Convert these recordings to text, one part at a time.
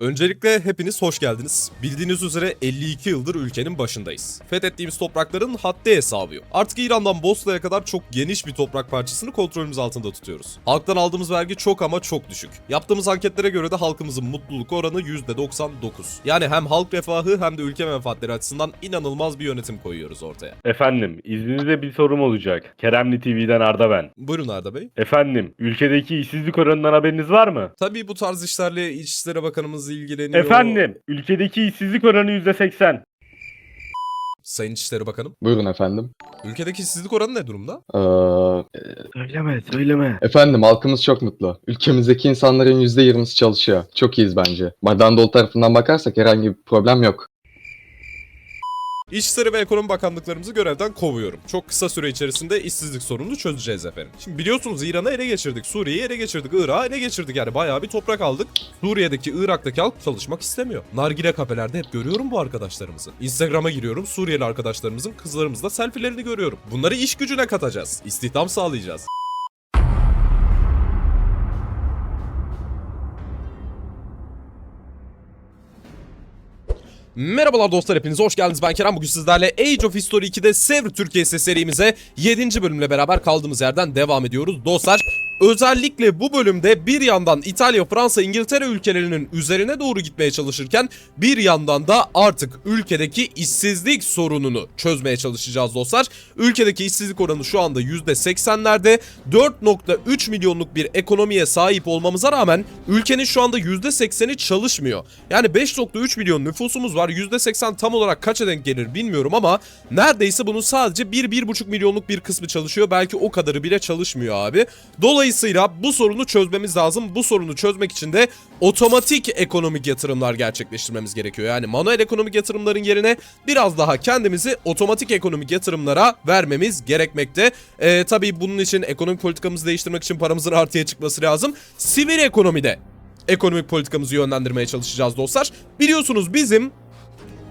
Öncelikle hepiniz hoş geldiniz. Bildiğiniz üzere 52 yıldır ülkenin başındayız. Fethettiğimiz toprakların haddi hesabı yok. Artık İran'dan Bosna'ya kadar çok geniş bir toprak parçasını kontrolümüz altında tutuyoruz. Halktan aldığımız vergi çok ama çok düşük. Yaptığımız anketlere göre de halkımızın mutluluk oranı %99. Yani hem halk refahı hem de ülke menfaatleri açısından inanılmaz bir yönetim koyuyoruz ortaya. Efendim, izninizle bir sorum olacak. Keremli TV'den Arda ben. Buyurun Arda Bey. Efendim, ülkedeki işsizlik oranından haberiniz var mı? Tabii bu tarz işlerle İçişleri Bakanımız ilgileniyor. Efendim, ülkedeki işsizlik oranı %80. Sayın İçişleri Bakanım. Buyurun efendim. Ülkedeki işsizlik oranı ne durumda? Ee, Söyleme, söyleme. efendim halkımız çok mutlu. Ülkemizdeki insanların %20'si çalışıyor. Çok iyiyiz bence. Madan dolu tarafından bakarsak herhangi bir problem yok. İçişleri ve Ekonomi Bakanlıklarımızı görevden kovuyorum. Çok kısa süre içerisinde işsizlik sorununu çözeceğiz efendim. Şimdi biliyorsunuz İran'ı ele geçirdik, Suriye'yi ele geçirdik, Irak'ı ele geçirdik yani bayağı bir toprak aldık. Suriye'deki, Irak'taki halk çalışmak istemiyor. Nargile kafelerde hep görüyorum bu arkadaşlarımızı. Instagram'a giriyorum, Suriyeli arkadaşlarımızın kızlarımızla selfilerini görüyorum. Bunları iş gücüne katacağız, istihdam sağlayacağız. Merhabalar dostlar hepiniz hoş geldiniz ben Kerem bugün sizlerle Age of History 2'de Sevr Türkiye'si serimize 7. bölümle beraber kaldığımız yerden devam ediyoruz dostlar. Özellikle bu bölümde bir yandan İtalya, Fransa, İngiltere ülkelerinin üzerine doğru gitmeye çalışırken bir yandan da artık ülkedeki işsizlik sorununu çözmeye çalışacağız dostlar. Ülkedeki işsizlik oranı şu anda %80'lerde 4.3 milyonluk bir ekonomiye sahip olmamıza rağmen ülkenin şu anda %80'i çalışmıyor. Yani 5.3 milyon nüfusumuz var. %80 tam olarak kaça denk gelir bilmiyorum ama neredeyse bunun sadece 1-1.5 milyonluk bir kısmı çalışıyor. Belki o kadarı bile çalışmıyor abi. Dolayısıyla bu sorunu çözmemiz lazım. Bu sorunu çözmek için de otomatik ekonomik yatırımlar gerçekleştirmemiz gerekiyor. Yani manuel ekonomik yatırımların yerine biraz daha kendimizi otomatik ekonomik yatırımlara vermemiz gerekmekte. Ee, tabii bunun için ekonomik politikamızı değiştirmek için paramızın artıya çıkması lazım. Sivil ekonomide ekonomik politikamızı yönlendirmeye çalışacağız dostlar. Biliyorsunuz bizim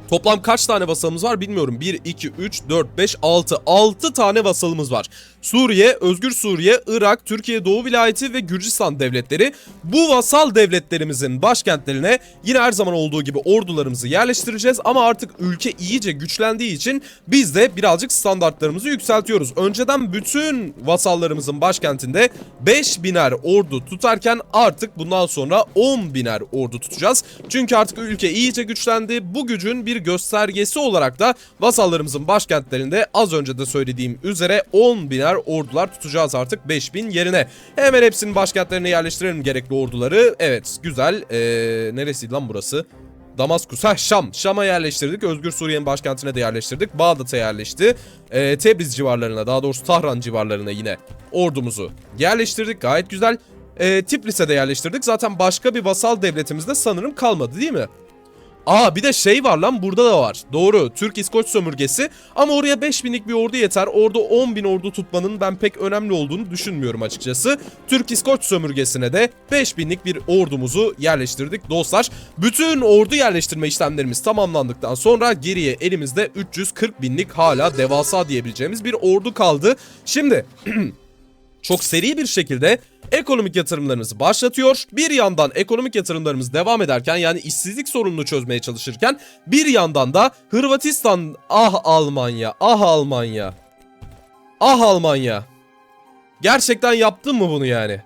Toplam kaç tane vasalımız var bilmiyorum. 1, 2, 3, 4, 5, 6. 6 tane vasalımız var. Suriye, Özgür Suriye, Irak, Türkiye Doğu Vilayeti ve Gürcistan devletleri. Bu vasal devletlerimizin başkentlerine yine her zaman olduğu gibi ordularımızı yerleştireceğiz. Ama artık ülke iyice güçlendiği için biz de birazcık standartlarımızı yükseltiyoruz. Önceden bütün vasallarımızın başkentinde 5 biner ordu tutarken artık bundan sonra 10 biner ordu tutacağız. Çünkü artık ülke iyice güçlendi. Bu gücün bir göstergesi olarak da vasallarımızın başkentlerinde az önce de söylediğim üzere 10 biner ordular tutacağız artık 5000 yerine. Hemen hepsinin başkentlerine yerleştirelim gerekli orduları. Evet güzel. Ee, neresiydi lan burası? Damaskus, ha Şam. Şam'a yerleştirdik. Özgür Suriye'nin başkentine de yerleştirdik. Bağdat'a yerleşti. Ee, Tebriz civarlarına, daha doğrusu Tahran civarlarına yine ordumuzu yerleştirdik. Gayet güzel. Ee, Tiflis'e de yerleştirdik. Zaten başka bir vasal devletimizde sanırım kalmadı değil mi? Aa bir de şey var lan burada da var. Doğru Türk İskoç sömürgesi ama oraya 5000'lik bir ordu yeter. Orada 10.000 ordu tutmanın ben pek önemli olduğunu düşünmüyorum açıkçası. Türk İskoç sömürgesine de 5000'lik bir ordumuzu yerleştirdik dostlar. Bütün ordu yerleştirme işlemlerimiz tamamlandıktan sonra geriye elimizde 340 binlik hala devasa diyebileceğimiz bir ordu kaldı. Şimdi çok seri bir şekilde ekonomik yatırımlarımızı başlatıyor. Bir yandan ekonomik yatırımlarımız devam ederken yani işsizlik sorununu çözmeye çalışırken bir yandan da Hırvatistan ah Almanya ah Almanya ah Almanya gerçekten yaptın mı bunu yani?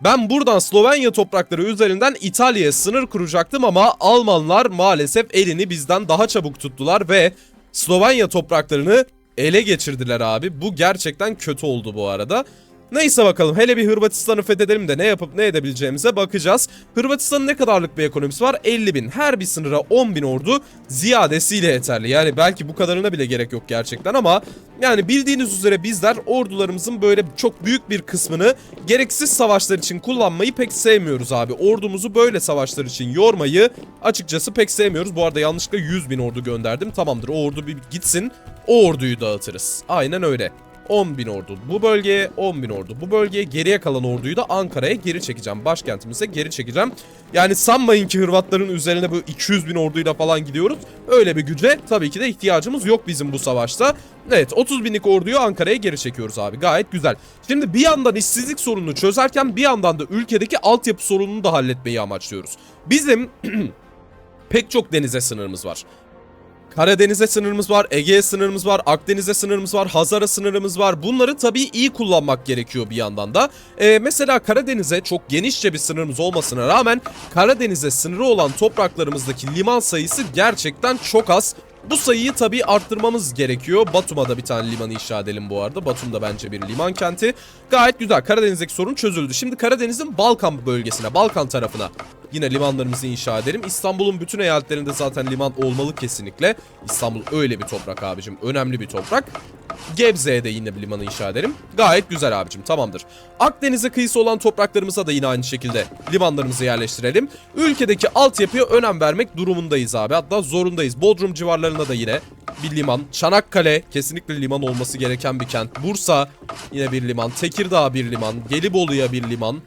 Ben buradan Slovenya toprakları üzerinden İtalya'ya sınır kuracaktım ama Almanlar maalesef elini bizden daha çabuk tuttular ve Slovenya topraklarını ele geçirdiler abi. Bu gerçekten kötü oldu bu arada. Neyse bakalım hele bir Hırvatistan'ı fethedelim de ne yapıp ne edebileceğimize bakacağız. Hırvatistan'ın ne kadarlık bir ekonomisi var? 50 bin. Her bir sınıra 10 bin ordu ziyadesiyle yeterli. Yani belki bu kadarına bile gerek yok gerçekten ama yani bildiğiniz üzere bizler ordularımızın böyle çok büyük bir kısmını gereksiz savaşlar için kullanmayı pek sevmiyoruz abi. Ordumuzu böyle savaşlar için yormayı açıkçası pek sevmiyoruz. Bu arada yanlışlıkla 100 bin ordu gönderdim. Tamamdır o ordu bir gitsin. O orduyu dağıtırız. Aynen öyle. 10 bin ordu bu bölgeye, 10 bin ordu bu bölgeye, geriye kalan orduyu da Ankara'ya geri çekeceğim. Başkentimize geri çekeceğim. Yani sanmayın ki Hırvatların üzerine böyle 200 bin orduyla falan gidiyoruz. Öyle bir güce tabii ki de ihtiyacımız yok bizim bu savaşta. Evet 30 binlik orduyu Ankara'ya geri çekiyoruz abi gayet güzel. Şimdi bir yandan işsizlik sorununu çözerken bir yandan da ülkedeki altyapı sorununu da halletmeyi amaçlıyoruz. Bizim pek çok denize sınırımız var. Karadeniz'e sınırımız var, Ege'ye sınırımız var, Akdeniz'e sınırımız var, Hazar'a sınırımız var. Bunları tabii iyi kullanmak gerekiyor bir yandan da. Ee, mesela Karadeniz'e çok genişçe bir sınırımız olmasına rağmen Karadeniz'e sınırı olan topraklarımızdaki liman sayısı gerçekten çok az. Bu sayıyı tabii arttırmamız gerekiyor. Batum'a da bir tane liman inşa edelim bu arada. Batum da bence bir liman kenti. Gayet güzel. Karadeniz'deki sorun çözüldü. Şimdi Karadeniz'in Balkan bölgesine, Balkan tarafına yine limanlarımızı inşa edelim. İstanbul'un bütün eyaletlerinde zaten liman olmalı kesinlikle. İstanbul öyle bir toprak abicim. Önemli bir toprak. Gebze'ye de yine bir limanı inşa edelim. Gayet güzel abicim tamamdır. Akdeniz'e kıyısı olan topraklarımıza da yine aynı şekilde limanlarımızı yerleştirelim. Ülkedeki altyapıya önem vermek durumundayız abi. Hatta zorundayız. Bodrum civarlarında da yine bir liman. Çanakkale kesinlikle liman olması gereken bir kent. Bursa yine bir liman. Tekirdağ bir liman. Gelibolu'ya bir liman.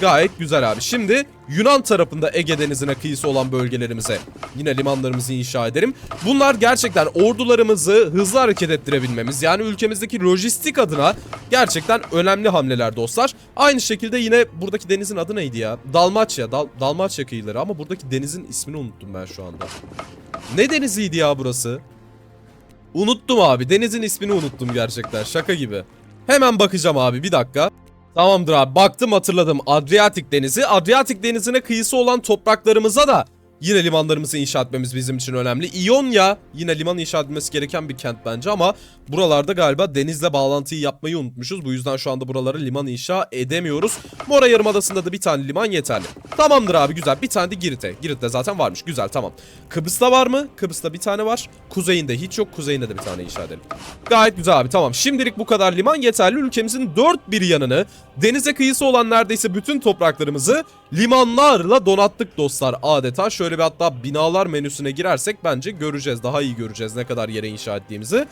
Gayet güzel abi. Şimdi Yunan tarafında Ege Denizi'ne kıyısı olan bölgelerimize yine limanlarımızı inşa ederim. Bunlar gerçekten ordularımızı hızlı hareket ettirebilmemiz yani ülkemizdeki lojistik adına gerçekten önemli hamleler dostlar. Aynı şekilde yine buradaki denizin adı neydi ya? Dalmaçya. Dal Dalmaçya kıyıları ama buradaki denizin ismini unuttum ben şu anda. Ne deniziydi ya burası? Unuttum abi. Denizin ismini unuttum gerçekten. Şaka gibi. Hemen bakacağım abi bir dakika. Tamamdır abi baktım hatırladım Adriyatik Denizi. Adriyatik Denizi'ne kıyısı olan topraklarımıza da yine limanlarımızı inşa etmemiz bizim için önemli. İonya yine liman inşa edilmesi gereken bir kent bence ama buralarda galiba denizle bağlantıyı yapmayı unutmuşuz. Bu yüzden şu anda buralara liman inşa edemiyoruz. Mora Yarımadası'nda da bir tane liman yeterli. Tamamdır abi güzel. Bir tane de Girit'e. Girit'te zaten varmış. Güzel tamam. Kıbrıs'ta var mı? Kıbrıs'ta bir tane var. Kuzeyinde hiç yok. Kuzeyinde de bir tane inşa edelim. Gayet güzel abi tamam. Şimdilik bu kadar liman yeterli. Ülkemizin dört bir yanını denize kıyısı olan neredeyse bütün topraklarımızı limanlarla donattık dostlar adeta. Şöyle bir hatta binalar menüsüne girersek bence göreceğiz. Daha iyi göreceğiz ne kadar yere inşa ettiğimizi.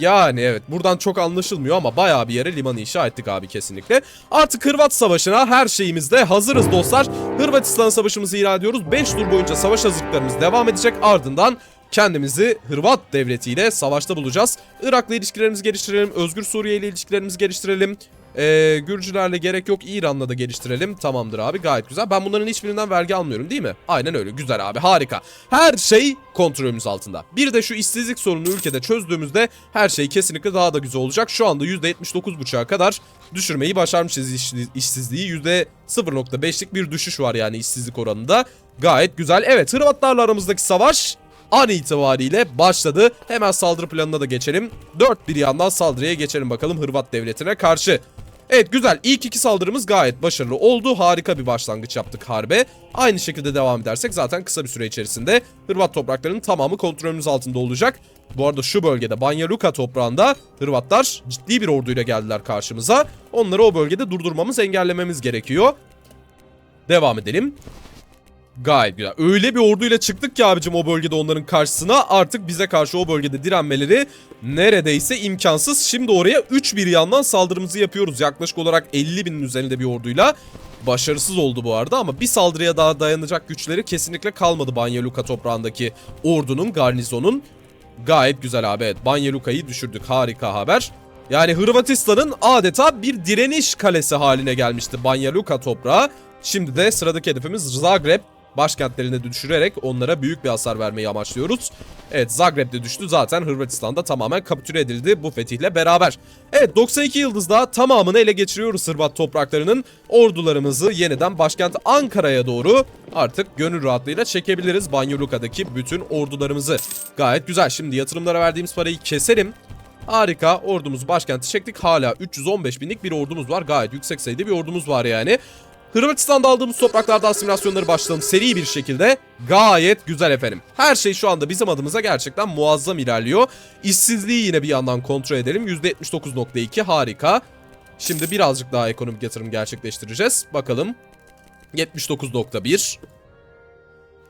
Yani evet buradan çok anlaşılmıyor ama bayağı bir yere liman inşa ettik abi kesinlikle. Artık Hırvat Savaşı'na her şeyimizde hazırız dostlar. Hırvatistan Savaşımızı ilan ediyoruz. 5 tur boyunca savaş hazırlıklarımız devam edecek. Ardından kendimizi Hırvat devletiyle savaşta bulacağız. Irak'la ilişkilerimizi geliştirelim. Özgür Suriye ile ilişkilerimizi geliştirelim. Ee, Gürcülerle gerek yok. İran'la da geliştirelim. Tamamdır abi gayet güzel. Ben bunların hiçbirinden vergi almıyorum değil mi? Aynen öyle. Güzel abi harika. Her şey kontrolümüz altında. Bir de şu işsizlik sorununu ülkede çözdüğümüzde her şey kesinlikle daha da güzel olacak. Şu anda %79,5'a kadar düşürmeyi başarmışız iş- işsizliği. %0.5'lik bir düşüş var yani işsizlik oranında. Gayet güzel. Evet Hırvatlarla aramızdaki savaş an itibariyle başladı. Hemen saldırı planına da geçelim. Dört bir yandan saldırıya geçelim bakalım Hırvat devletine karşı. Evet güzel. İlk iki saldırımız gayet başarılı oldu. Harika bir başlangıç yaptık harbe. Aynı şekilde devam edersek zaten kısa bir süre içerisinde Hırvat topraklarının tamamı kontrolümüz altında olacak. Bu arada şu bölgede Banja Luka toprağında Hırvatlar ciddi bir orduyla geldiler karşımıza. Onları o bölgede durdurmamız, engellememiz gerekiyor. Devam edelim. Gayet güzel. Öyle bir orduyla çıktık ki abicim o bölgede onların karşısına. Artık bize karşı o bölgede direnmeleri neredeyse imkansız. Şimdi oraya 3 bir yandan saldırımızı yapıyoruz. Yaklaşık olarak 50 binin üzerinde bir orduyla. Başarısız oldu bu arada ama bir saldırıya daha dayanacak güçleri kesinlikle kalmadı Banja Luka toprağındaki ordunun, garnizonun. Gayet güzel abi. Evet, Banja Luka'yı düşürdük. Harika haber. Yani Hırvatistan'ın adeta bir direniş kalesi haline gelmişti Banja Luka toprağı. Şimdi de sıradaki hedefimiz Zagreb başkentlerine düşürerek onlara büyük bir hasar vermeyi amaçlıyoruz. Evet Zagreb'de düştü zaten Hırvatistan'da tamamen kapitüle edildi bu fetihle beraber. Evet 92 yıldızda tamamını ele geçiriyoruz Hırvat topraklarının. Ordularımızı yeniden başkent Ankara'ya doğru artık gönül rahatlığıyla çekebiliriz. Banja Luka'daki bütün ordularımızı. Gayet güzel şimdi yatırımlara verdiğimiz parayı keselim. Harika ordumuzu başkenti çektik. Hala 315 binlik bir ordumuz var. Gayet yüksek sayıda bir ordumuz var yani. Hırvatistan'da aldığımız topraklarda asimilasyonları başlatalım seri bir şekilde. Gayet güzel efendim. Her şey şu anda bizim adımıza gerçekten muazzam ilerliyor. İşsizliği yine bir yandan kontrol edelim. %79.2 harika. Şimdi birazcık daha ekonomik yatırım gerçekleştireceğiz. Bakalım. 79.1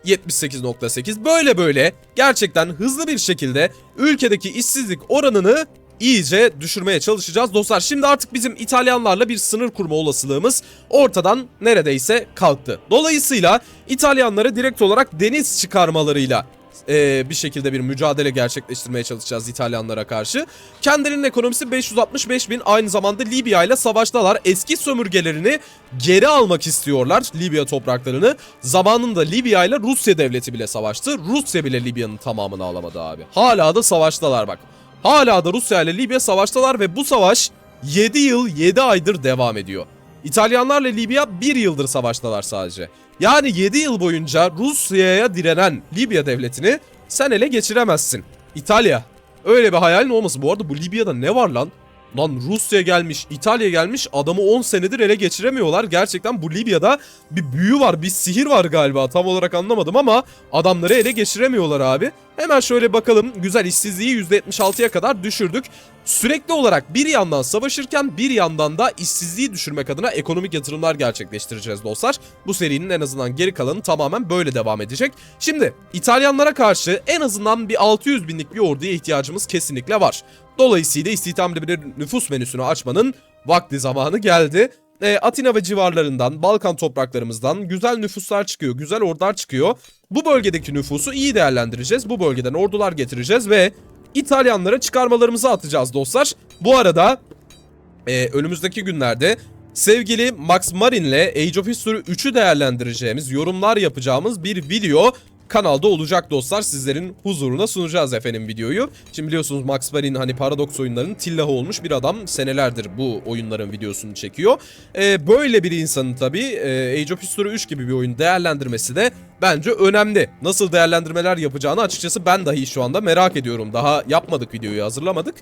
78.8 böyle böyle gerçekten hızlı bir şekilde ülkedeki işsizlik oranını iyice düşürmeye çalışacağız. Dostlar şimdi artık bizim İtalyanlarla bir sınır kurma olasılığımız ortadan neredeyse kalktı. Dolayısıyla İtalyanlara direkt olarak deniz çıkarmalarıyla e, bir şekilde bir mücadele gerçekleştirmeye çalışacağız İtalyanlara karşı. Kendilerinin ekonomisi 565 bin aynı zamanda Libya ile savaştalar. Eski sömürgelerini geri almak istiyorlar Libya topraklarını. Zamanında Libya ile Rusya devleti bile savaştı. Rusya bile Libya'nın tamamını alamadı abi. Hala da savaştalar bak. Hala da Rusya ile Libya savaştalar ve bu savaş 7 yıl 7 aydır devam ediyor. İtalyanlarla Libya 1 yıldır savaştalar sadece. Yani 7 yıl boyunca Rusya'ya direnen Libya devletini sen ele geçiremezsin. İtalya. Öyle bir hayalin olmasın. Bu arada bu Libya'da ne var lan? Lan Rusya gelmiş, İtalya gelmiş adamı 10 senedir ele geçiremiyorlar. Gerçekten bu Libya'da bir büyü var, bir sihir var galiba. Tam olarak anlamadım ama adamları ele geçiremiyorlar abi. Hemen şöyle bakalım. Güzel işsizliği %76'ya kadar düşürdük. Sürekli olarak bir yandan savaşırken bir yandan da işsizliği düşürmek adına ekonomik yatırımlar gerçekleştireceğiz dostlar. Bu serinin en azından geri kalanı tamamen böyle devam edecek. Şimdi İtalyanlara karşı en azından bir 600 binlik bir orduya ihtiyacımız kesinlikle var. Dolayısıyla istihdamlı bir nüfus menüsünü açmanın vakti zamanı geldi. E, Atina ve civarlarından, Balkan topraklarımızdan güzel nüfuslar çıkıyor, güzel ordular çıkıyor. Bu bölgedeki nüfusu iyi değerlendireceğiz. Bu bölgeden ordular getireceğiz ve İtalyanlara çıkarmalarımızı atacağız dostlar. Bu arada e, önümüzdeki günlerde sevgili Max Marin'le Age of History 3'ü değerlendireceğimiz, yorumlar yapacağımız bir video kanalda olacak dostlar. Sizlerin huzuruna sunacağız efendim videoyu. Şimdi biliyorsunuz Max Marin hani Paradox oyunlarının tillahı olmuş bir adam. Senelerdir bu oyunların videosunu çekiyor. Ee, böyle bir insanın tabii e, Age of History 3 gibi bir oyun değerlendirmesi de bence önemli. Nasıl değerlendirmeler yapacağını açıkçası ben dahi şu anda merak ediyorum. Daha yapmadık videoyu hazırlamadık.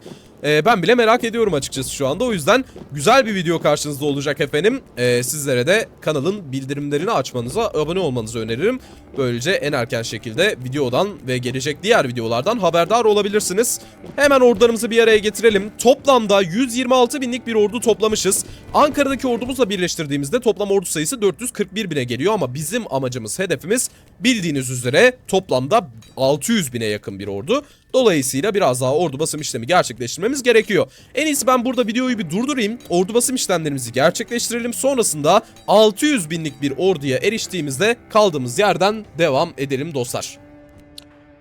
Ee, ben bile merak ediyorum açıkçası şu anda. O yüzden güzel bir video karşınızda olacak efendim. Ee, sizlere de kanalın bildirimlerini açmanızı, abone olmanızı öneririm. Böylece en erken şekilde videodan ve gelecek diğer videolardan haberdar olabilirsiniz. Hemen ordularımızı bir araya getirelim. Toplamda 126 binlik bir ordu toplamışız. Ankara'daki ordumuzla birleştirdiğimizde toplam ordu sayısı 441 bine geliyor ama bizim amacımız, hedefimiz bildiğiniz üzere toplamda 600 bine yakın bir ordu. Dolayısıyla biraz daha ordu basım işlemi gerçekleştirmemiz gerekiyor. En iyisi ben burada videoyu bir durdurayım. Ordu basım işlemlerimizi gerçekleştirelim. Sonrasında 600 binlik bir orduya eriştiğimizde kaldığımız yerden devam edelim dostlar.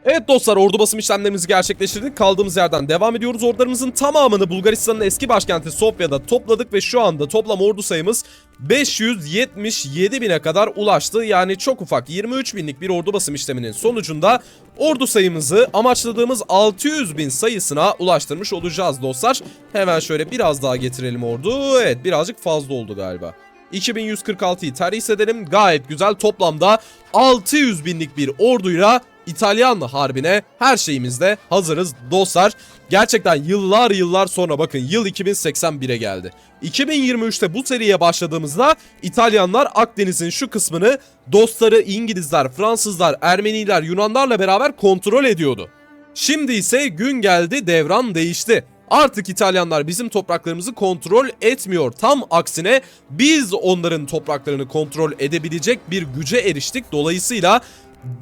Evet dostlar ordu basım işlemlerimizi gerçekleştirdik. Kaldığımız yerden devam ediyoruz. Ordularımızın tamamını Bulgaristan'ın eski başkenti Sofya'da topladık ve şu anda toplam ordu sayımız 577 bine kadar ulaştı. Yani çok ufak 23 binlik bir ordu basım işleminin sonucunda ordu sayımızı amaçladığımız 600 bin sayısına ulaştırmış olacağız dostlar. Hemen şöyle biraz daha getirelim ordu. Evet birazcık fazla oldu galiba. 2146'yı terhis edelim. Gayet güzel toplamda 600 binlik bir orduyla İtalyan harbine her şeyimizde hazırız dostlar. Gerçekten yıllar yıllar sonra bakın yıl 2081'e geldi. 2023'te bu seriye başladığımızda İtalyanlar Akdeniz'in şu kısmını dostları İngilizler, Fransızlar, Ermeniler, Yunanlarla beraber kontrol ediyordu. Şimdi ise gün geldi devran değişti. Artık İtalyanlar bizim topraklarımızı kontrol etmiyor. Tam aksine biz onların topraklarını kontrol edebilecek bir güce eriştik. Dolayısıyla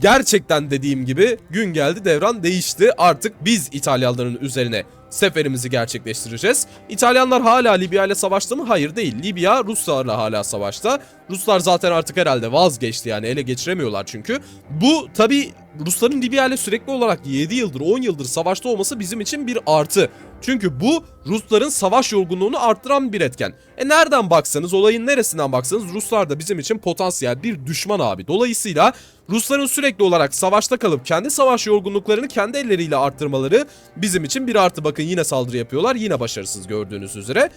gerçekten dediğim gibi gün geldi devran değişti. Artık biz İtalyanların üzerine seferimizi gerçekleştireceğiz. İtalyanlar hala Libya ile savaştı mı? Hayır değil. Libya Ruslarla hala savaşta. Ruslar zaten artık herhalde vazgeçti yani ele geçiremiyorlar çünkü. Bu tabi Rusların Libya ile sürekli olarak 7 yıldır 10 yıldır savaşta olması bizim için bir artı. Çünkü bu Rusların savaş yorgunluğunu arttıran bir etken. E nereden baksanız olayın neresinden baksanız Ruslar da bizim için potansiyel bir düşman abi. Dolayısıyla Rusların sürekli olarak savaşta kalıp kendi savaş yorgunluklarını kendi elleriyle arttırmaları bizim için bir artı. Bakın yine saldırı yapıyorlar yine başarısız gördüğünüz üzere.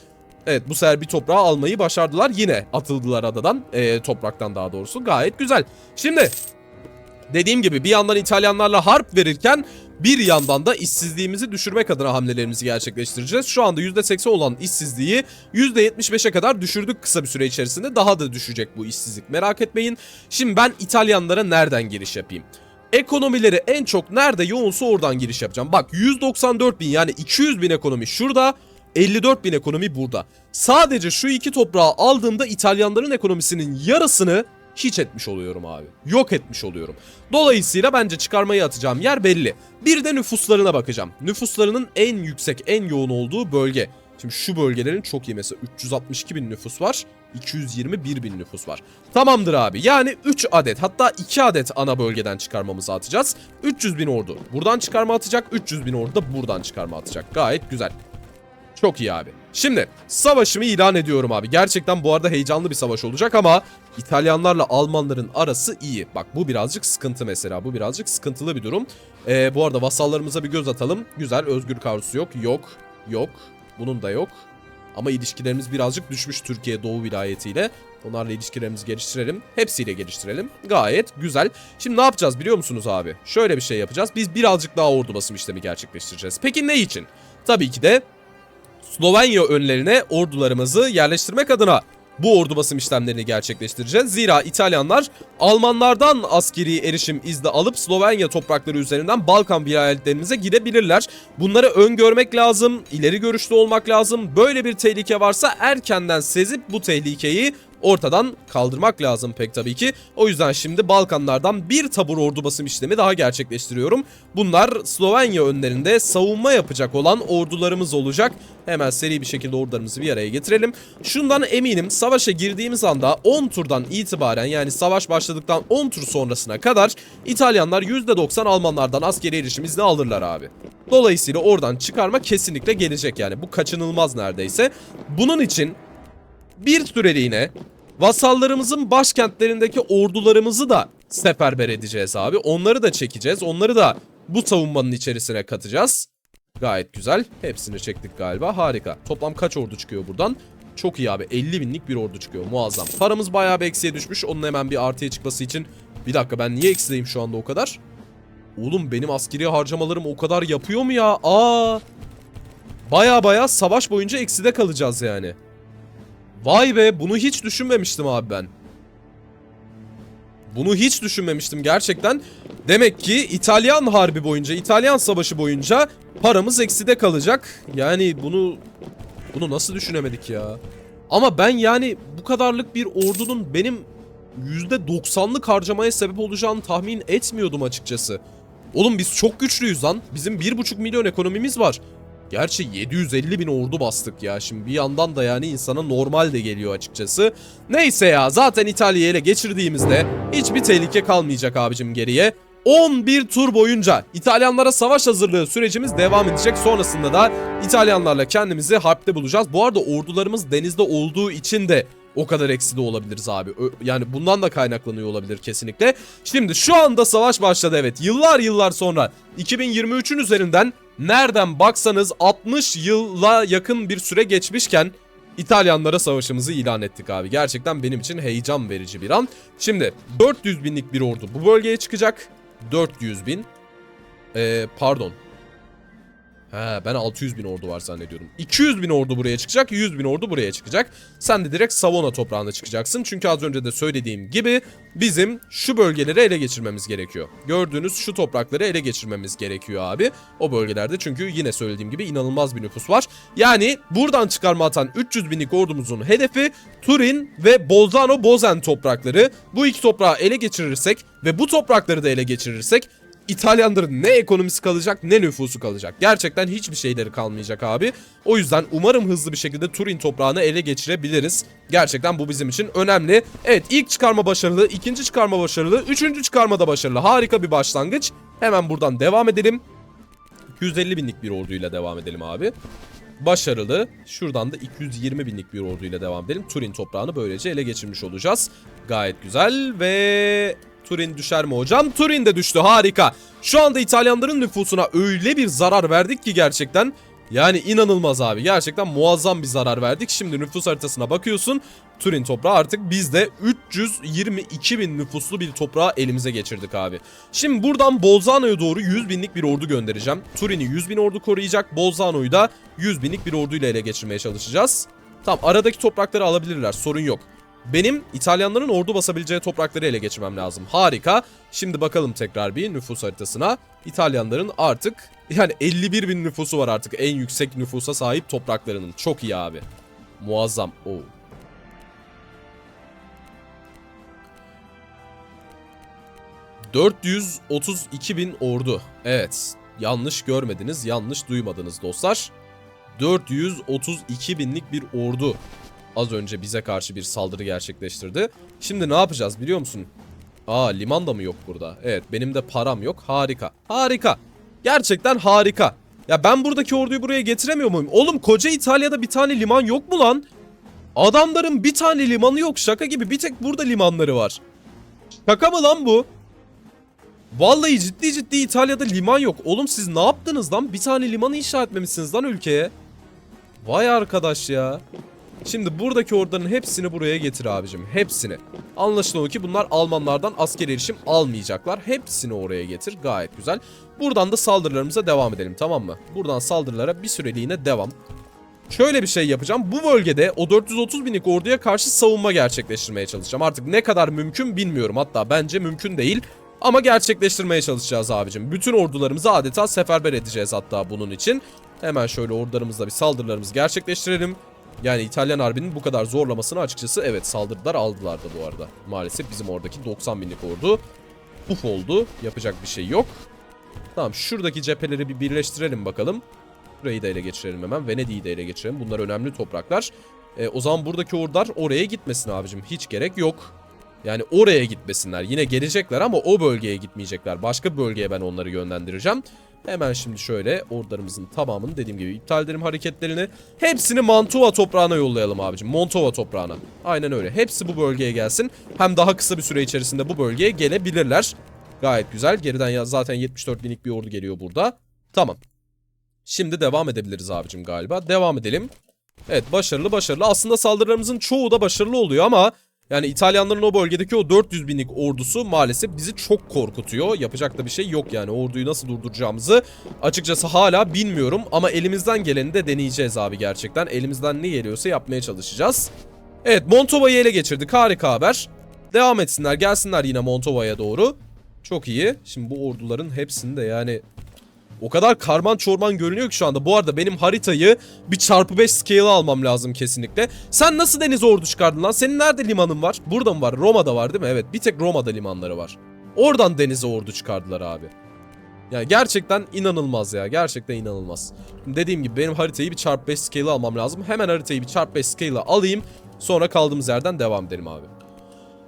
Evet bu sefer bir toprağı almayı başardılar. Yine atıldılar adadan. E, topraktan daha doğrusu. Gayet güzel. Şimdi dediğim gibi bir yandan İtalyanlarla harp verirken bir yandan da işsizliğimizi düşürmek adına hamlelerimizi gerçekleştireceğiz. Şu anda %80 olan işsizliği %75'e kadar düşürdük kısa bir süre içerisinde. Daha da düşecek bu işsizlik merak etmeyin. Şimdi ben İtalyanlara nereden giriş yapayım? Ekonomileri en çok nerede yoğunsa oradan giriş yapacağım. Bak 194 bin yani 200 bin ekonomi şurada. 54 bin ekonomi burada. Sadece şu iki toprağı aldığımda İtalyanların ekonomisinin yarısını hiç etmiş oluyorum abi. Yok etmiş oluyorum. Dolayısıyla bence çıkarmayı atacağım yer belli. Bir de nüfuslarına bakacağım. Nüfuslarının en yüksek, en yoğun olduğu bölge. Şimdi şu bölgelerin çok iyi mesela 362 bin nüfus var. 221 bin nüfus var. Tamamdır abi. Yani 3 adet hatta 2 adet ana bölgeden çıkarmamızı atacağız. 300 bin ordu buradan çıkarma atacak. 300 bin ordu da buradan çıkarma atacak. Gayet güzel. Çok iyi abi. Şimdi savaşımı ilan ediyorum abi. Gerçekten bu arada heyecanlı bir savaş olacak ama İtalyanlarla Almanların arası iyi. Bak bu birazcık sıkıntı mesela. Bu birazcık sıkıntılı bir durum. Ee, bu arada vasallarımıza bir göz atalım. Güzel özgür kavrusu yok. Yok. Yok. Bunun da yok. Ama ilişkilerimiz birazcık düşmüş Türkiye Doğu vilayetiyle. Onlarla ilişkilerimizi geliştirelim. Hepsiyle geliştirelim. Gayet güzel. Şimdi ne yapacağız biliyor musunuz abi? Şöyle bir şey yapacağız. Biz birazcık daha ordu basım işlemi gerçekleştireceğiz. Peki ne için? Tabii ki de Slovenya önlerine ordularımızı yerleştirmek adına bu ordu basım işlemlerini gerçekleştireceğiz. Zira İtalyanlar Almanlardan askeri erişim izni alıp Slovenya toprakları üzerinden Balkan vilayetlerimize girebilirler. Bunları öngörmek lazım, ileri görüşlü olmak lazım. Böyle bir tehlike varsa erkenden sezip bu tehlikeyi ortadan kaldırmak lazım pek tabii ki. O yüzden şimdi Balkanlardan bir tabur ordu basım işlemi daha gerçekleştiriyorum. Bunlar Slovenya önlerinde savunma yapacak olan ordularımız olacak. Hemen seri bir şekilde ordularımızı bir araya getirelim. Şundan eminim savaşa girdiğimiz anda 10 turdan itibaren yani savaş başladıktan 10 tur sonrasına kadar İtalyanlar %90 Almanlardan askeri erişim izni alırlar abi. Dolayısıyla oradan çıkarma kesinlikle gelecek yani. Bu kaçınılmaz neredeyse. Bunun için bir süreliğine vasallarımızın başkentlerindeki ordularımızı da seferber edeceğiz abi. Onları da çekeceğiz. Onları da bu savunmanın içerisine katacağız. Gayet güzel. Hepsini çektik galiba. Harika. Toplam kaç ordu çıkıyor buradan? Çok iyi abi. 50 binlik bir ordu çıkıyor. Muazzam. Paramız bayağı bir eksiye düşmüş. Onun hemen bir artıya çıkması için. Bir dakika ben niye eksideyim şu anda o kadar? Oğlum benim askeri harcamalarım o kadar yapıyor mu ya? Aa! Baya baya savaş boyunca ekside kalacağız yani. Vay be bunu hiç düşünmemiştim abi ben. Bunu hiç düşünmemiştim gerçekten. Demek ki İtalyan harbi boyunca, İtalyan savaşı boyunca paramız ekside kalacak. Yani bunu bunu nasıl düşünemedik ya? Ama ben yani bu kadarlık bir ordunun benim %90'lık harcamaya sebep olacağını tahmin etmiyordum açıkçası. Oğlum biz çok güçlüyüz lan. Bizim 1,5 milyon ekonomimiz var. Gerçi 750 bin ordu bastık ya. Şimdi bir yandan da yani insana normal de geliyor açıkçası. Neyse ya zaten İtalya'yı ele geçirdiğimizde hiçbir tehlike kalmayacak abicim geriye. 11 tur boyunca İtalyanlara savaş hazırlığı sürecimiz devam edecek. Sonrasında da İtalyanlarla kendimizi harpte bulacağız. Bu arada ordularımız denizde olduğu için de o kadar eksi de olabiliriz abi. Yani bundan da kaynaklanıyor olabilir kesinlikle. Şimdi şu anda savaş başladı evet. Yıllar yıllar sonra 2023'ün üzerinden nereden baksanız 60 yıla yakın bir süre geçmişken İtalyanlara savaşımızı ilan ettik abi. Gerçekten benim için heyecan verici bir an. Şimdi 400 binlik bir ordu bu bölgeye çıkacak. 400 bin. Ee, pardon. He ben 600 bin ordu var zannediyorum. 200 bin ordu buraya çıkacak, 100 bin ordu buraya çıkacak. Sen de direkt Savona toprağına çıkacaksın. Çünkü az önce de söylediğim gibi bizim şu bölgeleri ele geçirmemiz gerekiyor. Gördüğünüz şu toprakları ele geçirmemiz gerekiyor abi. O bölgelerde çünkü yine söylediğim gibi inanılmaz bir nüfus var. Yani buradan çıkarma atan 300 binlik ordumuzun hedefi Turin ve Bolzano Bozen toprakları. Bu iki toprağı ele geçirirsek ve bu toprakları da ele geçirirsek İtalyanların ne ekonomisi kalacak ne nüfusu kalacak. Gerçekten hiçbir şeyleri kalmayacak abi. O yüzden umarım hızlı bir şekilde Turin toprağını ele geçirebiliriz. Gerçekten bu bizim için önemli. Evet ilk çıkarma başarılı, ikinci çıkarma başarılı, üçüncü çıkarma da başarılı. Harika bir başlangıç. Hemen buradan devam edelim. 250 binlik bir orduyla devam edelim abi. Başarılı. Şuradan da 220 binlik bir orduyla devam edelim. Turin toprağını böylece ele geçirmiş olacağız. Gayet güzel ve Turin düşer mi hocam? Turin de düştü harika. Şu anda İtalyanların nüfusuna öyle bir zarar verdik ki gerçekten. Yani inanılmaz abi. Gerçekten muazzam bir zarar verdik. Şimdi nüfus haritasına bakıyorsun. Turin toprağı artık bizde 322 bin nüfuslu bir toprağı elimize geçirdik abi. Şimdi buradan Bolzano'ya doğru 100 binlik bir ordu göndereceğim. Turin'i 100 bin ordu koruyacak. Bolzano'yu da 100 binlik bir orduyla ele geçirmeye çalışacağız. Tamam aradaki toprakları alabilirler sorun yok. Benim İtalyanların ordu basabileceği toprakları ele geçirmem lazım. Harika. Şimdi bakalım tekrar bir nüfus haritasına. İtalyanların artık yani 51 bin nüfusu var artık en yüksek nüfusa sahip topraklarının. Çok iyi abi. Muazzam. Oo. ...432 bin ordu. Evet. Yanlış görmediniz, yanlış duymadınız dostlar. 432 binlik bir ordu az önce bize karşı bir saldırı gerçekleştirdi. Şimdi ne yapacağız biliyor musun? Aa liman da mı yok burada? Evet benim de param yok. Harika. Harika. Gerçekten harika. Ya ben buradaki orduyu buraya getiremiyor muyum? Oğlum koca İtalya'da bir tane liman yok mu lan? Adamların bir tane limanı yok. Şaka gibi bir tek burada limanları var. Şaka mı lan bu? Vallahi ciddi ciddi İtalya'da liman yok. Oğlum siz ne yaptınız lan? Bir tane limanı inşa etmemişsiniz lan ülkeye. Vay arkadaş ya. Şimdi buradaki orduların hepsini buraya getir abicim. Hepsini. Anlaşılan ki bunlar Almanlardan asker erişim almayacaklar. Hepsini oraya getir. Gayet güzel. Buradan da saldırılarımıza devam edelim tamam mı? Buradan saldırılara bir süreliğine devam. Şöyle bir şey yapacağım. Bu bölgede o 430 binlik orduya karşı savunma gerçekleştirmeye çalışacağım. Artık ne kadar mümkün bilmiyorum. Hatta bence mümkün değil. Ama gerçekleştirmeye çalışacağız abicim. Bütün ordularımızı adeta seferber edeceğiz hatta bunun için. Hemen şöyle ordularımızla bir saldırılarımızı gerçekleştirelim. Yani İtalyan harbinin bu kadar zorlamasını açıkçası evet saldırdılar aldılar da bu arada. Maalesef bizim oradaki 90 binlik ordu uf oldu. Yapacak bir şey yok. Tamam şuradaki cepheleri bir birleştirelim bakalım. Burayı da ele geçirelim hemen. Venedik'i de ele geçirelim. Bunlar önemli topraklar. E, o zaman buradaki ordular oraya gitmesin abicim. Hiç gerek yok. Yani oraya gitmesinler. Yine gelecekler ama o bölgeye gitmeyecekler. Başka bir bölgeye ben onları yönlendireceğim. Hemen şimdi şöyle ordularımızın tamamını dediğim gibi iptal edelim hareketlerini. Hepsini Mantova toprağına yollayalım abicim. Montova toprağına. Aynen öyle. Hepsi bu bölgeye gelsin. Hem daha kısa bir süre içerisinde bu bölgeye gelebilirler. Gayet güzel. Geriden ya zaten 74 binlik bir ordu geliyor burada. Tamam. Şimdi devam edebiliriz abicim galiba. Devam edelim. Evet başarılı başarılı. Aslında saldırılarımızın çoğu da başarılı oluyor ama yani İtalyanların o bölgedeki o 400 binlik ordusu maalesef bizi çok korkutuyor. Yapacak da bir şey yok yani. Orduyu nasıl durduracağımızı açıkçası hala bilmiyorum. Ama elimizden geleni de deneyeceğiz abi gerçekten. Elimizden ne geliyorsa yapmaya çalışacağız. Evet Montova'yı ele geçirdik. Harika haber. Devam etsinler gelsinler yine Montova'ya doğru. Çok iyi. Şimdi bu orduların hepsini de yani o kadar karman çorman görünüyor ki şu anda. Bu arada benim haritayı bir çarpı 5 scale almam lazım kesinlikle. Sen nasıl deniz ordu çıkardın lan? Senin nerede limanın var? Burada mı var? Roma'da var değil mi? Evet bir tek Roma'da limanları var. Oradan denize ordu çıkardılar abi. Yani gerçekten inanılmaz ya. Gerçekten inanılmaz. Dediğim gibi benim haritayı bir çarpı 5 scale almam lazım. Hemen haritayı bir çarpı 5 scale alayım. Sonra kaldığımız yerden devam edelim abi.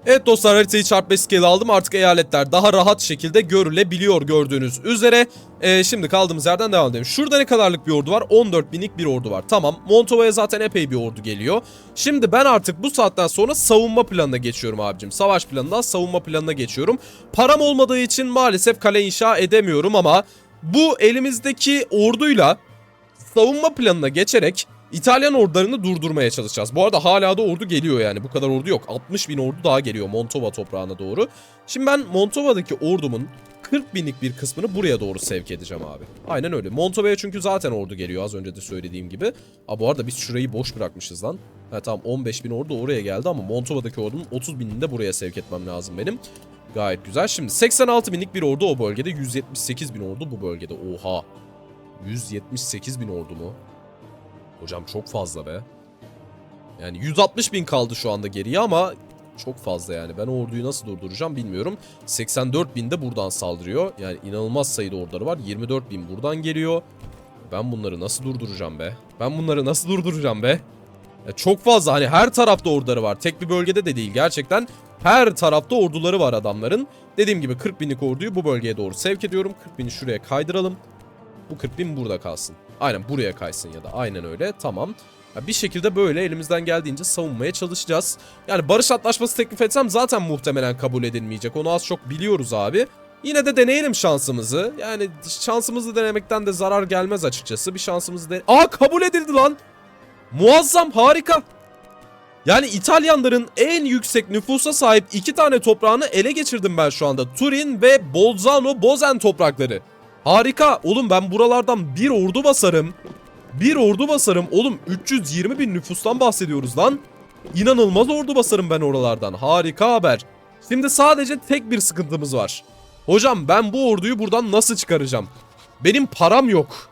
Evet dostlar haritayı çarpı 5 scale aldım. Artık eyaletler daha rahat şekilde görülebiliyor gördüğünüz üzere. Ee, şimdi kaldığımız yerden devam edelim. Şurada ne kadarlık bir ordu var? 14 binlik bir ordu var. Tamam. Montova'ya zaten epey bir ordu geliyor. Şimdi ben artık bu saatten sonra savunma planına geçiyorum abicim. Savaş planından savunma planına geçiyorum. Param olmadığı için maalesef kale inşa edemiyorum ama bu elimizdeki orduyla savunma planına geçerek İtalyan ordularını durdurmaya çalışacağız. Bu arada hala da ordu geliyor yani. Bu kadar ordu yok. 60 bin ordu daha geliyor Montova toprağına doğru. Şimdi ben Montova'daki ordumun 40 binlik bir kısmını buraya doğru sevk edeceğim abi. Aynen öyle. Montova'ya çünkü zaten ordu geliyor az önce de söylediğim gibi. Aa, bu arada biz şurayı boş bırakmışız lan. Ha tamam 15 bin ordu oraya geldi ama Montova'daki ordunun 30 binini de buraya sevk etmem lazım benim. Gayet güzel. Şimdi 86 binlik bir ordu o bölgede. 178 bin ordu bu bölgede. Oha. 178 bin ordu mu? Hocam çok fazla be. Yani 160 bin kaldı şu anda geriye ama çok fazla yani. Ben orduyu nasıl durduracağım bilmiyorum. 84 bin de buradan saldırıyor. Yani inanılmaz sayıda orduları var. 24 bin buradan geliyor. Ben bunları nasıl durduracağım be? Ben bunları nasıl durduracağım be? Ya çok fazla hani her tarafta orduları var. Tek bir bölgede de değil gerçekten. Her tarafta orduları var adamların. Dediğim gibi 40 binlik orduyu bu bölgeye doğru sevk ediyorum. 40 bini şuraya kaydıralım. Bu 40 bin burada kalsın. Aynen buraya kaysın ya da aynen öyle tamam. Bir şekilde böyle elimizden geldiğince savunmaya çalışacağız. Yani barış antlaşması teklif etsem zaten muhtemelen kabul edilmeyecek. Onu az çok biliyoruz abi. Yine de deneyelim şansımızı. Yani şansımızı denemekten de zarar gelmez açıkçası. Bir şansımızı de... Aa kabul edildi lan. Muazzam harika. Yani İtalyanların en yüksek nüfusa sahip iki tane toprağını ele geçirdim ben şu anda. Turin ve Bolzano Bozen toprakları. Harika. Oğlum ben buralardan bir ordu basarım. Bir ordu basarım. Oğlum 320 bin nüfustan bahsediyoruz lan. İnanılmaz ordu basarım ben oralardan. Harika haber. Şimdi sadece tek bir sıkıntımız var. Hocam ben bu orduyu buradan nasıl çıkaracağım? Benim param yok.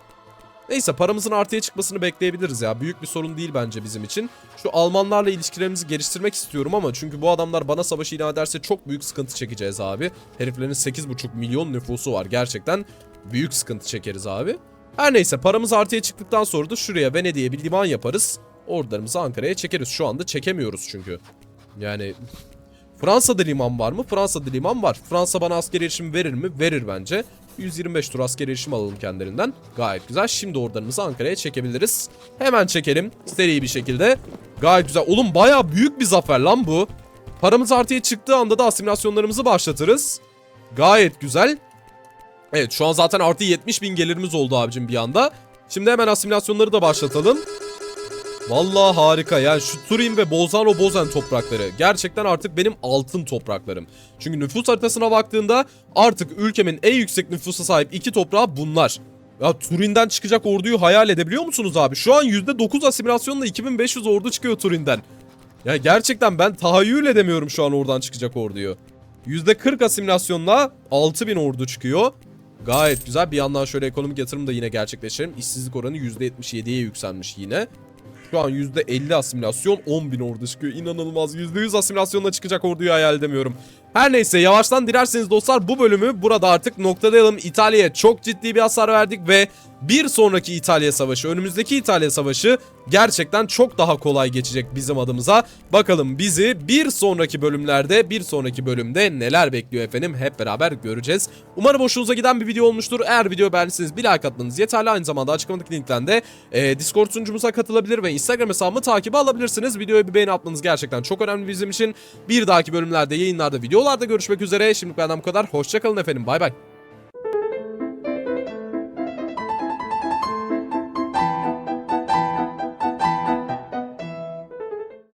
Neyse paramızın artıya çıkmasını bekleyebiliriz ya. Büyük bir sorun değil bence bizim için. Şu Almanlarla ilişkilerimizi geliştirmek istiyorum ama çünkü bu adamlar bana savaşı ilan ederse çok büyük sıkıntı çekeceğiz abi. Heriflerin 8,5 milyon nüfusu var gerçekten. Büyük sıkıntı çekeriz abi. Her neyse paramız artıya çıktıktan sonra da şuraya Venedik'e bir liman yaparız. Ordularımızı Ankara'ya çekeriz. Şu anda çekemiyoruz çünkü. Yani Fransa'da liman var mı? Fransa'da liman var. Fransa bana asker erişim verir mi? Verir bence. 125 tur asker erişim alalım kendilerinden. Gayet güzel. Şimdi ordularımızı Ankara'ya çekebiliriz. Hemen çekelim. Seri bir şekilde. Gayet güzel. Oğlum baya büyük bir zafer lan bu. Paramız artıya çıktığı anda da asimilasyonlarımızı başlatırız. Gayet güzel. Evet şu an zaten artı 70 bin gelirimiz oldu abicim bir anda. Şimdi hemen asimilasyonları da başlatalım. Vallahi harika yani şu Turin ve Bolzano Bozen toprakları gerçekten artık benim altın topraklarım. Çünkü nüfus haritasına baktığında artık ülkemin en yüksek nüfusa sahip iki toprağı bunlar. Ya Turin'den çıkacak orduyu hayal edebiliyor musunuz abi? Şu an %9 asimilasyonla 2500 ordu çıkıyor Turin'den. Ya gerçekten ben tahayyül edemiyorum şu an oradan çıkacak orduyu. %40 asimilasyonla 6000 ordu çıkıyor. Gayet güzel. Bir yandan şöyle ekonomik yatırım da yine gerçekleştirelim. İşsizlik oranı %77'ye yükselmiş yine. Şu an %50 asimilasyon 10.000 ordu çıkıyor. İnanılmaz. %100 asimilasyonla çıkacak orduyu hayal edemiyorum. Her neyse yavaştan dilerseniz dostlar bu bölümü burada artık noktalayalım. İtalya'ya çok ciddi bir hasar verdik ve bir sonraki İtalya Savaşı, önümüzdeki İtalya Savaşı gerçekten çok daha kolay geçecek bizim adımıza. Bakalım bizi bir sonraki bölümlerde, bir sonraki bölümde neler bekliyor efendim hep beraber göreceğiz. Umarım hoşunuza giden bir video olmuştur. Eğer video beğendiyseniz bir like atmanız yeterli. Aynı zamanda açıklamadaki linkten de e, Discord sunucumuza katılabilir ve Instagram hesabımı takibe alabilirsiniz. Videoya bir beğeni atmanız gerçekten çok önemli bizim için. Bir dahaki bölümlerde, yayınlarda, videolarda görüşmek üzere. Şimdilik benden bu kadar. Hoşçakalın efendim. Bay bay.